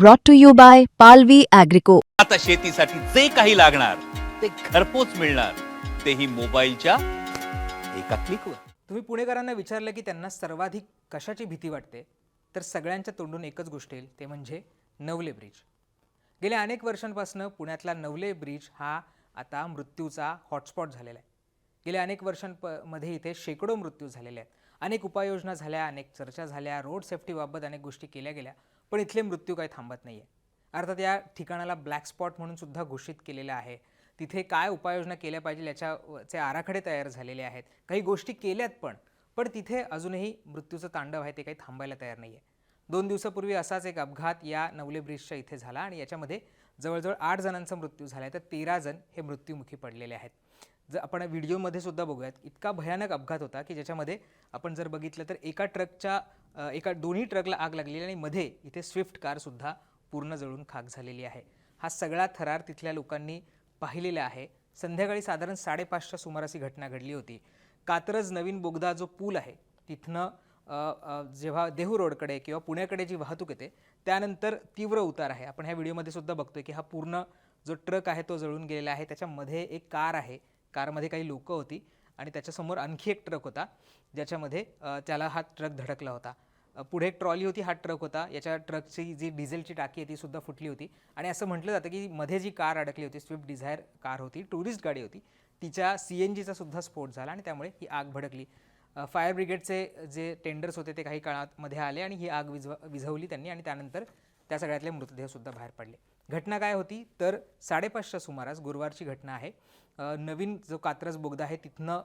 brought to you by Palvi Agrico. आता शेतीसाठी जे काही लागणार ते घरपोच मिळणार. तेही मोबाईलच्या एका क्लिकवर तुम्ही पुणेकरांना विचारलं की त्यांना सर्वाधिक कशाची भीती वाटते? तर सगळ्यांच्या तोंडून एकच गोष्ट येईल ते म्हणजे नवले ब्रिज. गेल्या अनेक वर्षांपासून पुण्यातला नवले ब्रिज हा आता मृत्यूचा हॉटस्पॉट झालेला आहे. गेल्या अनेक वर्षांपमध्ये इथे शेकडो मृत्यू झालेले आहेत. अनेक उपाययोजना झाल्या अनेक चर्चा झाल्या रोड सेफ्टीबाबत अनेक गोष्टी केल्या गेल्या. पण इथले मृत्यू काही थांबत नाही आहे अर्थात या ठिकाणाला ब्लॅक स्पॉट म्हणून सुद्धा घोषित केलेलं आहे. तिथे काय उपाययोजना केल्या पाहिजे याच्याचे आराखडे तयार झालेले आहेत. काही गोष्टी केल्यात पण पण तिथे अजूनही मृत्यूचं तांडव आहे ते काही थांबायला तयार नाही आहे दोन दिवसापूर्वी असाच एक अपघात या नवले ब्रिजच्या इथे झाला आणि याच्यामध्ये जवळजवळ आठ जणांचा मृत्यू झाला आहे तर तेरा जण हे मृत्यूमुखी पडलेले आहेत. जर आपण व्हिडिओमध्ये सुद्धा बघूयात इतका भयानक अपघात होता की ज्याच्यामध्ये आपण जर बघितलं तर एका ट्रकच्या एका दोन्ही ट्रकला आग लागलेली आणि मध्ये इथे स्विफ्ट कारसुद्धा पूर्ण जळून खाक झालेली आहे. हा सगळा थरार तिथल्या लोकांनी पाहिलेला आहे. संध्याकाळी साधारण साडेपाचच्या सुमारास ही घटना घडली होती. कात्रज नवीन बोगदा जो पूल आहे तिथनं जेव्हा देहू रोडकडे किंवा पुण्याकडे जी वाहतूक येते त्यानंतर तीव्र उतार आहे. आपण ह्या व्हिडिओमध्ये सुद्धा बघतोय की हा पूर्ण जो ट्रक आहे तो जळून गेलेला आहे. त्याच्यामध्ये एक कार आहे कारमध्ये काही लोकं होती आणि त्याच्यासमोर आणखी एक ट्रक होता ज्याच्यामध्ये त्याला हा ट्रक धडकला होता. पुढे एक ट्रॉली होती हा ट्रक होता. याच्या ट्रकची जी डिझेलची टाकी आहे ती सुद्धा फुटली होती. आणि असं म्हटलं जातं की मध्ये जी कार अडकली होती स्विफ्ट डिझायर कार होती टुरिस्ट गाडी होती तिच्या सी एन जीचा सुद्धा स्फोट झाला आणि त्यामुळे ही आग भडकली. फायर ब्रिगेडचे जे टेंडर्स होते ते काही काळात मध्ये आले आणि ही आग विझव विझवली त्यांनी आणि त्यानंतर त्या सगळ्यातले मृतदेहसुद्धा बाहेर पडले. घटना काय होती? तर साडेपाचच्या सुमारास गुरुवारची घटना आहे. नवीन जो कात्रज बोगदा आहे तिथनं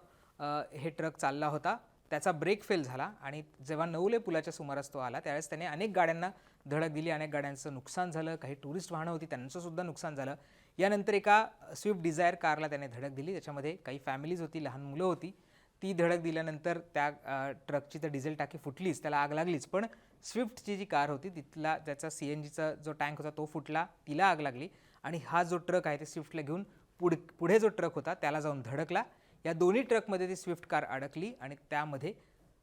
हे ट्रक चालला होता. त्याचा ब्रेक फेल झाला आणि जेव्हा नवले पुलाच्या सुमारास तो आला त्यावेळेस त्याने अनेक गाड्यांना धडक दिली. अनेक गाड्यांचं नुकसान झालं काही टुरिस्ट वाहनं होती त्यांचंसुद्धा नुकसान झालं. यानंतर एका स्विफ्ट डिझायर कारला त्याने धडक दिली. त्याच्यामध्ये काही फॅमिलीज होती लहान मुलं होती. ती धडक दिल्यानंतर त्या ट्रकची तर डिझेल टाकी फुटलीच त्याला आग लागलीच. पण स्विफ्टची जी कार होती तिथला त्याचा सी एन जीचा जो टँक होता तो फुटला तिला आग लागली. आणि हा जो ट्रक आहे ते स्विफ्टला घेऊन पुढ पुढे जो ट्रक होता त्याला जाऊन धडकला. या दोन्ही ट्रकमध्ये ती स्विफ्ट कार अडकली आणि त्यामध्ये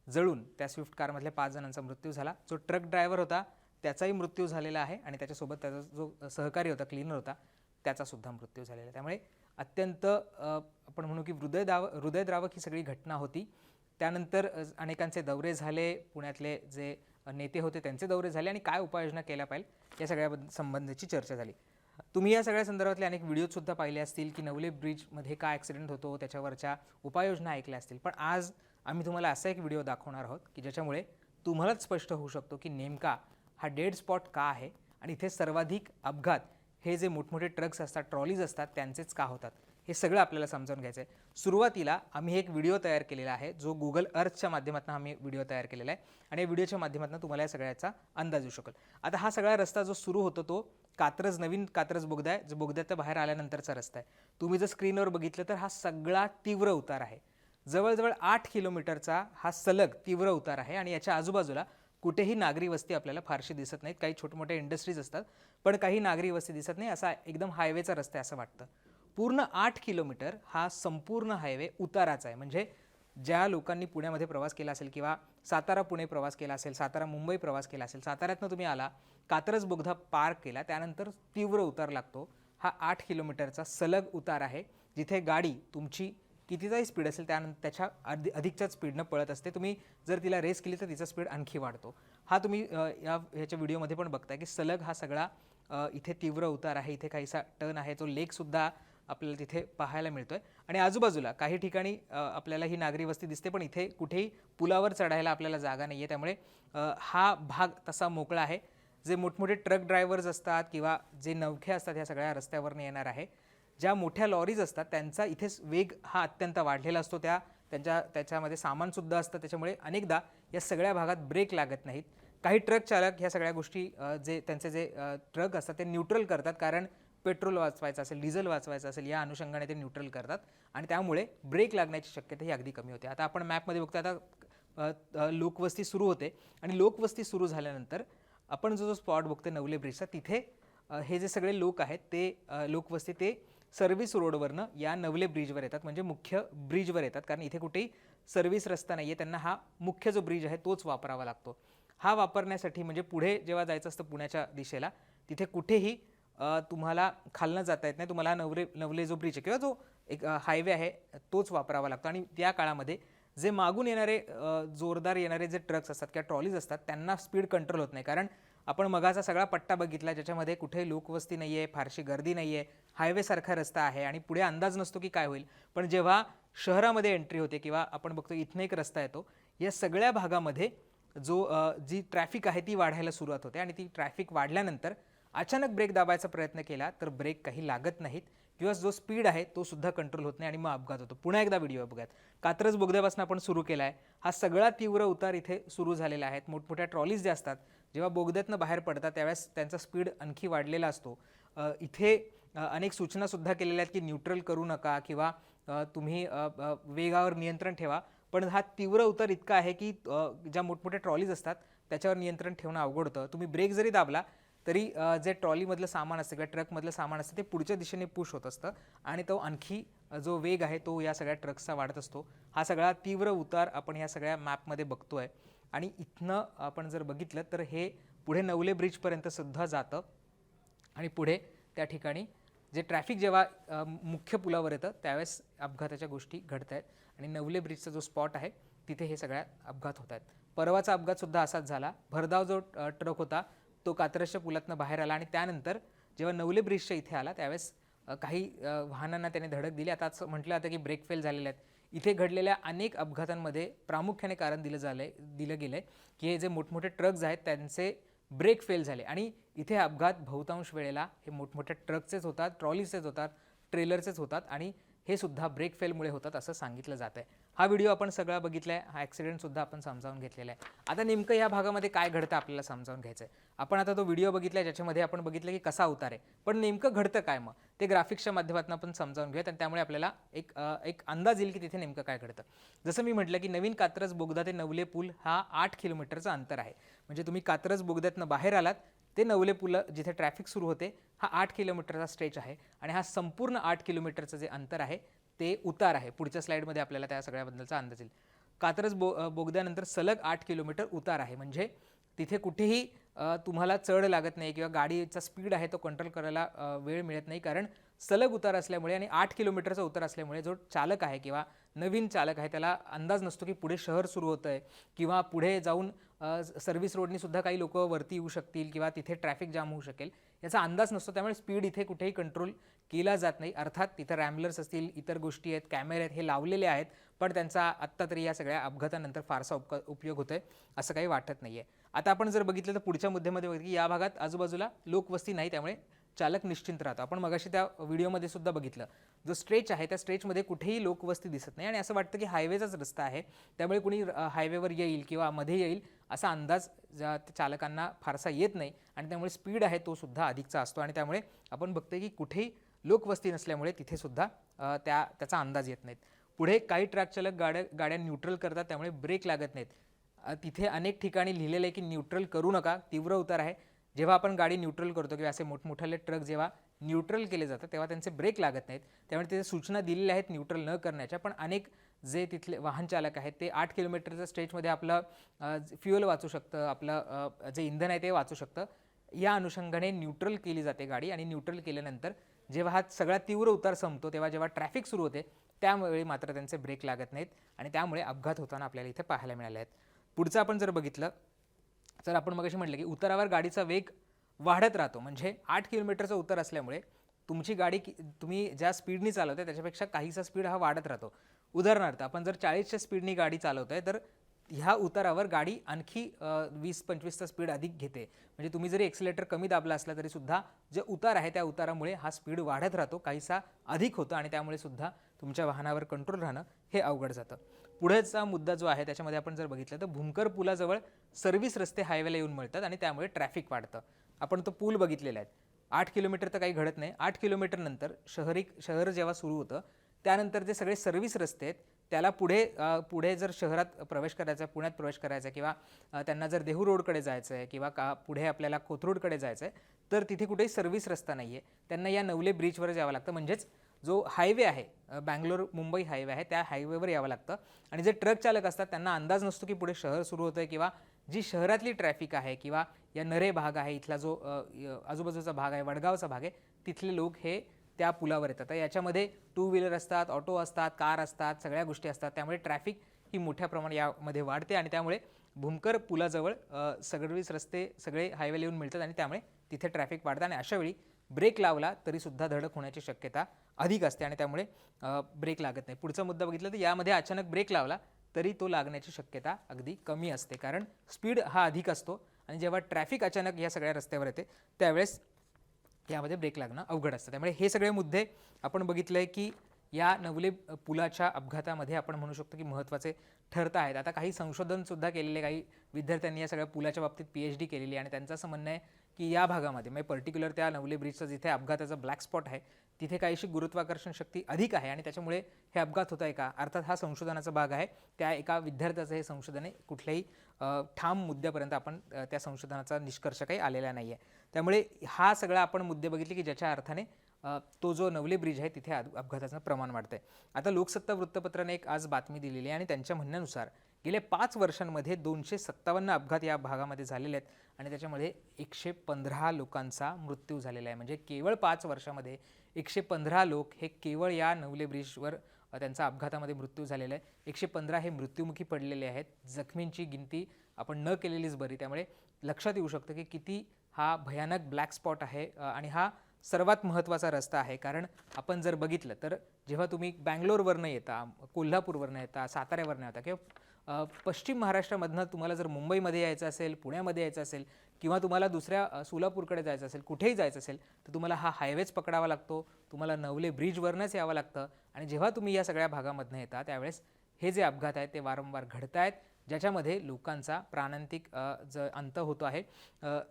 जळून त्या स्विफ्ट कारमधल्या पाच जणांचा मृत्यू झाला. जो ट्रक ड्रायव्हर होता त्याचाही मृत्यू झालेला आहे आणि त्याच्यासोबत त्याचा जो सहकारी होता क्लीनर होता त्याचासुद्धा मृत्यू झालेला आहे. त्यामुळे अत्यंत आपण म्हणू की हृदयदाव हृदयद्रावक ही सगळी घटना होती. त्यानंतर अनेकांचे दौरे झाले. पुण्यातले जे नेते होते त्यांचे दौरे झाले आणि काय उपाययोजना केल्या पाहिजे या सगळ्या संबंधीची चर्चा झाली. तुम्ही या सगळ्या संदर्भातले अनेक व्हिडिओसुद्धा पाहिले असतील की नवले ब्रिजमध्ये काय ॲक्सिडेंट होतो त्याच्यावरच्या उपाययोजना ऐकल्या असतील. पण आज आम्ही तुम्हाला असा एक व्हिडिओ दाखवणार आहोत की ज्याच्यामुळे तुम्हालाच स्पष्ट होऊ शकतो की नेमका हा डेड स्पॉट का आहे आणि इथे सर्वाधिक अपघात हे जे मोठमोठे ट्रक्स असतात ट्रॉलीज असतात त्यांचेच का होतात. हे सगळं आपल्याला समजावून घ्यायचं आहे सुरुवातीला आम्ही एक व्हिडिओ तयार केलेला आहे जो गुगल अर्थच्या माध्यमातून आम्ही व्हिडिओ तयार केलेला आहे. आणि या व्हिडिओच्या माध्यमातून तुम्हाला या सगळ्याचा अंदाज येऊ शकेल. आता हा सगळा रस्ता जो सुरू होतो तो कात्रज नवीन कात्रज बोगदा आहे जो बोगद्याच्या बाहेर आल्यानंतरचा रस्ता आहे. तुम्ही जर स्क्रीनवर बघितलं तर हा सगळा तीव्र उतार आहे. जवळजवळ आठ किलोमीटरचा हा सलग तीव्र उतार आहे आणि याच्या आजूबाजूला कुठेही नागरी वस्ती आपल्याला फारशी दिसत नाहीत. काही छोटे मोठे इंडस्ट्रीज असतात पण काही नागरी वस्ती दिसत नाही. असा एकदम हायवेचा रस्ता आहे असं वाटतं. पूर्ण आठ किलोमीटर हा संपूर्ण हायवे उताराचा आहे. म्हणजे ज्या लोकांनी पुण्यामध्ये प्रवास केला असेल किंवा सातारा पुणे प्रवास केला असेल सातारा मुंबई प्रवास केला असेल साताऱ्यातनं तुम्ही आला कात्रज बोगदा पार केला त्यानंतर तीव्र उतार लागतो. हा आठ किलोमीटरचा सलग उतार आहे जिथे गाडी तुमची कितीचाही स्पीड असेल त्यानंतर त्याच्या अधि अधिकच्याच स्पीडनं पळत असते. तुम्ही जर तिला रेस केली तर तिचा स्पीड आणखी वाढतो. हा तुम्ही या ह्याच्या व्हिडिओमध्ये पण बघताय की सलग हा सगळा इथे तीव्र उतार आहे इथे काहीसा टर्न आहे तो लेकसुद्धा आपल्याला तिथे पाहायला मिळतोय. आणि आजूबाजूला काही ठिकाणी आपल्याला ही नागरी वस्ती दिसते पण इथे कुठेही पुलावर चढायला आपल्याला जागा नाही आहे त्यामुळे हा भाग तसा मोकळा आहे. जे मोठमोठे ट्रक ड्रायव्हर्स असतात किंवा जे नवखे असतात ह्या सगळ्या रस्त्यावरनं येणार आहे. ज्या मोठ्या लॉरीज असतात त्यांचा इथेच वेग हा अत्यंत वाढलेला असतो. त्या त्यांच्या त्याच्यामध्ये सामानसुद्धा असतं. त्याच्यामुळे अनेकदा या सगळ्या भागात ब्रेक लागत नाहीत. काही ट्रक चालक ह्या सगळ्या गोष्टी जे त्यांचे जे ट्रक असतात ते न्यूट्रल करतात. कारण पेट्रोल वाचवायचं असेल डिझेल वाचवायचं असेल या अनुषंगाने ते न्यूट्रल करतात. आणि त्यामुळे ब्रेक लागण्याची शक्यता ही अगदी कमी होते. आता आपण मॅपमध्ये बघतो आता लोकवस्ती सुरू होते. आणि लोकवस्ती सुरू झाल्यानंतर आपण जो जो स्पॉट बघतो नवले ब्रिजचा तिथे हे जे सगळे लोक आहेत ते लोकवस्ती ते सर्व्हिस रोडवरनं या नवले ब्रिजवर येतात. म्हणजे मुख्य ब्रिजवर येतात. कारण इथे कुठेही सर्व्हिस रस्ता नाही आहे त्यांना हा मुख्य जो ब्रिज आहे तोच वापरावा लागतो. हा वापरण्यासाठी म्हणजे पुढे जेव्हा जायचं असतं पुण्याच्या दिशेला तिथे कुठेही तुम्हाला खालनं जाता येत नाही. तुम्हाला नवरे नवले जो ब्रिज आहे किंवा जो एक हायवे आहे तोच वापरावा लागतो. आणि त्या काळामध्ये जे मागून येणारे जोरदार येणारे जे ट्रक्स असतात किंवा ट्रॉलीज असतात त्यांना स्पीड कंट्रोल होत नाही. कारण आपण मगाचा सगळा पट्टा बघितला ज्याच्यामध्ये कुठे लोकवस्ती नाही आहे फारशी गर्दी नाही आहे हायवेसारखा रस्ता आहे आणि पुढे अंदाज नसतो की काय होईल. पण जेव्हा शहरामध्ये एंट्री होते किंवा आपण बघतो इथनं एक रस्ता येतो या सगळ्या भागामध्ये जो जी ट्रॅफिक आहे ती वाढायला सुरुवात होते आणि ती ट्रॅफिक वाढल्यानंतर अचानक ब्रेक दाबायचा प्रयत्न केला तर ब्रेक काही लागत नाहीत. किंवा जो स्पीड आहे तो सुद्धा कंट्रोल होत नाही आणि मग अपघात होतो. पुन्हा एकदा व्हिडिओ बघूयात. कात्रज बोगद्यापासून आपण सुरू केला आहे हा सगळा तीव्र उतार इथे सुरू झालेला आहे. मोठमोठ्या ट्रॉलीज ज्या असतात जेव्हा बोगद्यातनं बाहेर पडतात त्यावेळेस त्यांचा स्पीड आणखी वाढलेला असतो. इथे अनेक सूचनासुद्धा केलेल्या आहेत की न्यूट्रल करू नका किंवा तुम्ही वेगावर नियंत्रण ठेवा. पण हा तीव्र उतार इतका आहे की ज्या मोठमोठ्या ट्रॉलीज असतात त्याच्यावर नियंत्रण ठेवणं अवघड होतं. तुम्ही ब्रेक जरी दाबला तरी जे ट्रॉलीमधलं सामान असतं किंवा ट्रकमधलं सामान असतं ते पुढच्या दिशेने पुश होत असतं. आणि तो आणखी जो वेग आहे तो या सगळ्या ट्रक्सचा वाढत असतो. हा सगळा तीव्र उतार आपण या सगळ्या मॅपमध्ये बघतो आहे आणि इथनं आपण जर बघितलं तर हे पुढे नवले ब्रिजपर्यंत सुद्धा जातं. आणि पुढे त्या ठिकाणी जे ट्रॅफिक जेव्हा मुख्य पुलावर येतं त्यावेळेस अपघाताच्या गोष्टी घडत आहेत आणि नवले ब्रिजचा जो स्पॉट आहे तिथे हे सगळ्या अपघात होत आहेत परवाचा अपघातसुद्धा असाच झाला. भरधाव जो ट्रक होता तो कात्रजच्या पुलातनं बाहेर आला आणि त्यानंतर जेव्हा नवले ब्रिजच्या इथे आला त्यावेळेस काही वाहनांना त्याने धडक दिली. आता म्हटलं जातं की ब्रेक फेल झालेले आहेत. इथे घडलेल्या अनेक अपघातांमध्ये प्रामुख्याने कारण दिलं झालंय दिलं गेलं आहे की हे जे मोठमोठे ट्रक्स आहेत त्यांचे ब्रेक फेल झाले. आणि इथे अपघात बहुतांश वेळेला हे मोठमोठ्या ट्रकचेच होतात ट्रॉलीचेच होतात ट्रेलरचेच होतात आणि हे सुद्धा ब्रेक फेलमुळे होतात असं सांगितलं जात आहे हा व्हिडिओ आपण सगळा बघितला आहे हा ॲक्सिडेंटसुद्धा आपण समजावून घेतलेला आहे. आता नेमकं या भागामध्ये काय घडतं आपल्याला समजावून घ्यायचं आहे आपण आता तो व्हिडिओ बघितला आहे ज्याच्यामध्ये आपण बघितलं की कसा उतार आहे. पण नेमकं घडतं काय मग? ते ग्राफिक्सच्या माध्यमातून आपण समजावून घेऊयात आणि त्यामुळे आपल्याला एक एक अंदाज येईल की तिथे नेमकं काय घडतं. जसं मी म्हटलं की नवीन कात्रज बोगदा ते नवले पूल हा आठ किलोमीटरचं अंतर आहे. म्हणजे तुम्ही कात्रज बोगद्यातनं बाहेर आलात ते नवले पुल जिथे ट्रॅफिक सुरू होते हा आठ किलोमीटरचा स्ट्रेच आहे. आणि हा संपूर्ण आठ किलोमीटरचं जे अंतर आहे ते उतार आहे. पुढच्या स्लाईडमध्ये आपल्याला त्या सगळ्याबद्दलचा अंदाज येईल. कात्रज बो बोगद्यानंतर सलग आठ किलोमीटर उतार आहे. म्हणजे तिथे कुठेही तुम्हाला चढ लागत नाही किंवा गाडीचा स्पीड आहे तो कंट्रोल करायला वेळ मिळत नाही. कारण सलग उतार असल्यामुळे आणि आठ किलोमीटरचा उतार असल्यामुळे जो चालक आहे किंवा नवीन चालक आहे त्याला अंदाज नसतो की पुढे शहर सुरू होतं आहे किंवा पुढे जाऊन सर्व्हिस रोडनीसुद्धा काही लोक वरती येऊ शकतील किंवा तिथे ट्रॅफिक जाम होऊ शकेल. याचा अंदाज नसतो त्यामुळे स्पीड इथे कुठेही कंट्रोल केला जात नाही. अर्थात तिथं रॅम्बलर्स असतील इतर गोष्टी आहेत कॅमेरे आहेत हे लावलेले आहेत पण त्यांचा आत्ता तरी या सगळ्या अपघातानंतर फारसा उप उपयोग होतोय असं काही वाटत नाही आहे आता आपण जर बघितलं तर पुढच्या मुद्द्यामध्ये बघितलं की या भागात आजूबाजूला लोकवस्ती नाही त्यामुळे चालक निश्चिंत राहतो. आपण मगाशी त्या व्हिडिओमध्ये सुद्धा बघितलं. जो स्ट्रेच आहे त्या स्ट्रेचमध्ये कुठेही लोकवस्ती दिसत नाही आणि असं वाटतं की हायवेचाच रस्ता आहे. त्यामुळे कुणी हायवेवर येईल किंवा मध्ये येईल असा अंदाज ज्या चालकांना फारसा येत नाही आणि त्यामुळे स्पीड आहे तो सुद्धा अधिकचा असतो आणि त्यामुळे आपण बघतोय की कुठेही लोकवस्ती नसल्यामुळे तिथे सुद्धा त्या त्याचा अंदाज येत नाहीत. पुढे काही ट्रॅक चालक गाड्या गाड्या न्यूट्रल करतात त्यामुळे ब्रेक लागत नाहीत. तिथे अनेक ठिकाणी लिहिलेलं आहे की न्यूट्रल करू नका तीव्र उतार आहे. जेव्हा आपण गाडी न्यूट्रल करतो किंवा असे मोठमोठाले ट्रक जेव्हा न्यूट्रल केले जातात तेव्हा त्यांचे ब्रेक लागत नाहीत. त्यामुळे तिथे सूचना दिलेल्या आहेत न्यूट्रल न करण्याच्या. पण अनेक जे तिथले वाहन चालक आहेत ते आठ किलोमीटरच्या स्टेजमध्ये आपलं फ्युअल वाचू शकतं आपलं जे इंधन आहे ते वाचू शकतं. या अनुषंगाने न्यूट्रल केली जाते गाडी आणि न्यूट्रल केल्यानंतर जेव्हा हा सगळा तीव्र उतार संपतो तेव्हा जेव्हा ट्रॅफिक सुरू होते त्यावेळी मात्र त्यांचे ब्रेक लागत नाहीत आणि त्यामुळे अपघात होताना आपल्याला इथे पाहायला मिळाले आहेत. पुढचं आपण जर बघितलं तर आपण मगाशी म्हटलं की उतारावर गाडीचा वेग वाढत राहतो म्हणजे आठ किलोमीटरचा उतार असल्यामुळे तुमची गाडी की तुम्ही ज्या स्पीडनी चालवताय त्याच्यापेक्षा काहीसा स्पीड हा वाढत राहतो. उदाहरणार्थ आपण जर चाळीसच्या स्पीडनी गाडी चालवताय तर ह्या उतारावर गाडी आणखी वीस पंचवीसचा स्पीड अधिक घेते. म्हणजे तुम्ही जरी एक्सिलेटर कमी दाबला असला तरी सुद्धा जे उतार आहे त्या उतारामुळे हा स्पीड वाढत राहतो काहीसा अधिक होतो आणि त्यामुळे सुद्धा तुमच्या वाहनावर कंट्रोल राहणं हे अवघड जातं. पुढेचा मुद्दा जो आहे त्याच्यामध्ये आपण जर बघितलं तर भूमकर पुलाजवळ सर्व्हिस रस्ते हायवेला येऊन मिळतात आणि त्यामुळे ट्रॅफिक वाढतं. आपण तो पूल बघितलेला आहे. आठ किलोमीटर तर काही घडत नाही. आठ किलोमीटरनंतर शहरी शहर जेव्हा सुरू होतं त्यानंतर जे सगळे सर्व्हिस रस्ते आहेत त्याला पुढे पुढे जर शहरात प्रवेश करायचा आहे पुण्यात प्रवेश करायचा आहे किंवा त्यांना जर देहू रोडकडे जायचं आहे किंवा का पुढे आपल्याला कोथरूडकडे जायचं आहे तर तिथे कुठेही सर्व्हिस रस्ता नाही आहे त्यांना या नवले ब्रिजवर जावं लागतं. म्हणजेच जो हायवे आहे बँगलोर मुंबई हायवे आहे त्या हायवेवर यावं लागतं. आणि जे ट्रक चालक असतात त्यांना अंदाज नसतो की पुढे शहर सुरू होतं आहे किंवा जी शहरातली ट्रॅफिक आहे किंवा या नरे भाग आहे इथला जो आजूबाजूचा भाग आहे वडगावचा भाग आहे तिथले लोक हे त्या पुलावर येतात. तर याच्यामध्ये टू व्हीलर असतात ऑटो असतात कार असतात सगळ्या गोष्टी असतात. त्यामुळे ट्रॅफिक ही मोठ्या प्रमाणात यामध्ये वाढते आणि त्यामुळे भूमकर पुलाजवळ अ, रस्ते सगळे हायवे येऊन मिळतात आणि त्यामुळे तिथे ट्रॅफिक वाढतं आणि अशावेळी ब्रेक लावला तरीसुद्धा धडक होण्याची शक्यता अधिक असते आणि त्यामुळे ब्रेक लागत नाही. पुढचा मुद्दा बघितला तर यामध्ये अचानक ब्रेक लावला तरी तो लागण्याची शक्यता अगदी कमी असते. कारण स्पीड हा अधिक असतो आणि जेव्हा ट्रॅफिक अचानक या सगळ्या रस्त्यावर येते त्यावेळेस यामध्ये ब्रेक लागणं अवघड असतं. त्यामुळे हे सगळे मुद्दे आपण बघितलं आहे की या नवले पुलाच्या अपघातामध्ये आपण म्हणू शकतो की महत्त्वाचे ठरत आहेत. आता काही संशोधनसुद्धा केलेले काही विद्यार्थ्यांनी या सगळ्या पुलाच्या बाबतीत पी एच डी केलेली आणि त्यांचं असं म्हणणं आहे की या भागामध्ये म्हणजे पर्टिक्युलर त्या नवले ब्रिजचं जिथे अपघाताचा ब्लॅक स्पॉट आहे तिथे काहीशी गुरुत्वाकर्षण शक्ती अधिक आहे आणि त्याच्यामुळे हे अपघात होत आहे का? अर्थात हा संशोधनाचा भाग आहे. त्या एका विद्यार्थ्याचं हे संशोधन आहे. कुठल्याही ठाम मुद्द्यापर्यंत आपण त्या संशोधनाचा निष्कर्ष काही आलेला नाही आहे त्यामुळे हा सगळा आपण मुद्दे बघितले की ज्याच्या अर्थाने तो जो नवले ब्रिज आहे तिथे अपघाताचं प्रमाण वाढतंय. आता लोकसत्ता वृत्तपत्राने एक आज बातमी दिलेली आहे आणि त्यांच्या म्हणण्यानुसार गेल्या पाच वर्षांमध्ये दोनशे सत्तावन्न अपघात या भागामध्ये झालेले आहेत आणि त्याच्यामध्ये एकशे पंधरा लोकांचा मृत्यू झालेला आहे. म्हणजे केवळ पाच वर्षामध्ये एकशे पंधरा लोक हे केवळ या नवले ब्रिजवर त्यांचा अपघातामध्ये मृत्यू झालेला आहे एकशे पंधरा हे मृत्युमुखी पडलेले आहेत. जखमींची गिनती आपण न केलेलीच बरी. त्यामुळे लक्षात येऊ शकतं की किती हा भयानक ब्लॅक स्पॉट आहे आणि हा सर्वात महत्त्वाचा रस्ता आहे. कारण आपण जर बघितलं तर जेव्हा तुम्ही बँगलोरवरनं येता कोल्हापूरवरनं येता साताऱ्यावरनं येता किंवा पश्चिम महाराष्ट्रामधनं तुम्हाला जर मुंबईमध्ये यायचं असेल पुण्यामध्ये यायचं असेल किंवा तुम्हाला दुसऱ्या सोलापूरकडे जायचं असेल कुठेही जायचं असेल तर तुम्हाला हा हायवेच पकडावा लागतो. तुम्हाला नवले ब्रिजवरनंच यावं लागतं. आणि जेव्हा तुम्ही या सगळ्या भागामधनं येता त्यावेळेस हे जे अपघात आहेत ते वारंवार घडत आहेत ज्याच्यामध्ये लोकांचा प्राणांतिक ज अंत होतो आहे.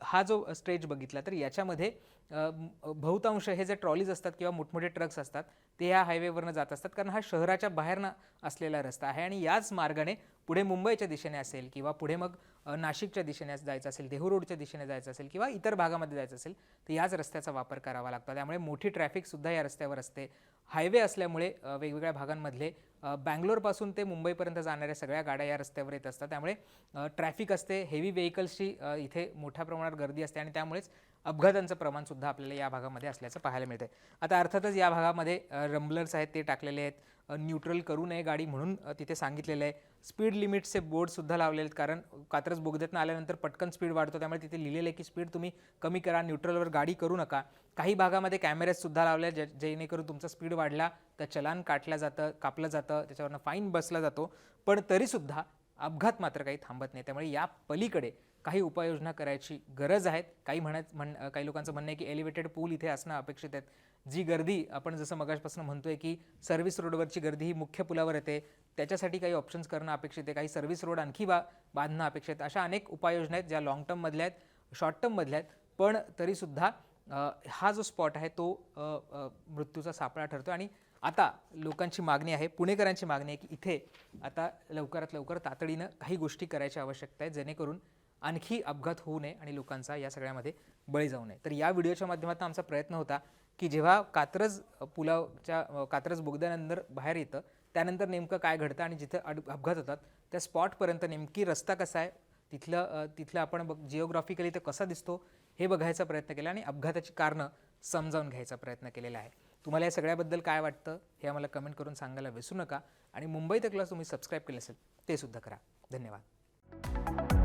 हा जो स्टेज बघितला तर याच्यामध्ये बहुतांश हे जे ट्रॉलीज असतात किंवा मोठमोठे ट्रक्स असतात ते ह्या हायवेवरनं जात असतात. कारण हा शहराच्या बाहेरनं असलेला रस्ता आहे आणि याच मार्गाने पुढे मुंबईच्या दिशेने असेल किंवा पुढे मग नाशिकच्या दिशेने जायचं असेल देहू रोडच्या दिशेने जायचं असेल किंवा इतर भागामध्ये जायचं असेल तर याच रस्त्याचा वापर करावा लागतो. त्यामुळे मोठी ट्रॅफिकसुद्धा या रस्त्यावर असते. हायवे असल्यामुळे वेगवेगळ्या भागांमधले बँगलोरपासून ते मुंबईपर्यंत जाणाऱ्या सगळ्या गाड्या या रस्त्यावर येत असतात. त्यामुळे ट्रॅफिक असते हेवी व्हेकल्सची इथे मोठ्या प्रमाणात गर्दी असते आणि त्यामुळेच अपघातांचं प्रमाणसुद्धा आपल्याला या भागामध्ये असल्याचं पाहायला मिळतं आता अर्थातच या भागामध्ये रंबलर्स आहेत ते टाकलेले आहेत. न्यूट्रल करू नये गाडी म्हणून तिथे सांगितलेलं आहे. स्पीड लिमिटचे बोर्डसुद्धा लावलेले आहेत कारण कात्रज बोगद्यातनं आल्यानंतर पटकन स्पीड वाढतो. त्यामुळे तिथे लिहिलेलं आहे की स्पीड तुम्ही कमी करा न्यूट्रलवर गाडी करू नका. काही भागामध्ये कॅमेरेजसुद्धा लावले आहेत, जे जेणेकरून तुमचा स्पीड वाढला तर चलान काटलं जातं कापलं जातं त्याच्यावरनं फाईन बसला जातो. पण तरीसुद्धा अपघात मात्र काही थांबत नाही. त्यामुळे या पलीकडे काही उपाययोजना करायची गरज आहेत काही म्हणत म्हण काही लोकांचं म्हणणं आहे की एलिव्हेटेड पूल इथे असणं अपेक्षित आहेत जी गर्दी आपण जसं मगाशपासून म्हणतोय की सर्व्हिस रोडवरची गर्दी ही मुख्य पुलावर येते. त्याच्यासाठी काही ऑप्शन्स करणं अपेक्षित आहे. काही सर्व्हिस रोड आणखी बा बांधणं अपेक्षित आहे. अशा अनेक उपाययोजना आहेत ज्या लाँग टर्ममधल्या आहेत शॉर्ट टर्ममधल्या आहेत. पण तरीसुद्धा हा जो स्पॉट आहे तो मृत्यूचा सापळा ठरतो आणि आता लोकांची मागणी आहे पुणेकरांची मागणी आहे की इथे आता लवकरात लवकर तातडीनं काही गोष्टी करायची आवश्यकता आहे जेणेकरून आणखी अपघात होऊ नये आणि लोकांचा या सगळ्यामध्ये बळी जाऊ नये. तर या व्हिडिओच्या माध्यमातून आमचा प्रयत्न होता की जेव्हा कात्रज पुलावच्या कात्रज बोगद्यानंतर बाहेर येतं त्यानंतर नेमकं काय घडतं आणि जिथं अड अपघात होतात त्या स्पॉटपर्यंत नेमकी रस्ता कसा आहे तिथलं तिथलं आपण बघ जिओग्राफिकली तर कसा दिसतो हे बघायचा प्रयत्न केला आणि अपघाताची कारणं समजावून घ्यायचा प्रयत्न केलेला आहे. तुम्हाला या सगळ्याबद्दल काय वाटतं हे आम्हाला कमेंट करून सांगायला विसरू नका. आणि मुंबई तकला तुम्ही सबस्क्राईब केलं असेल ते सुद्धा करा. धन्यवाद.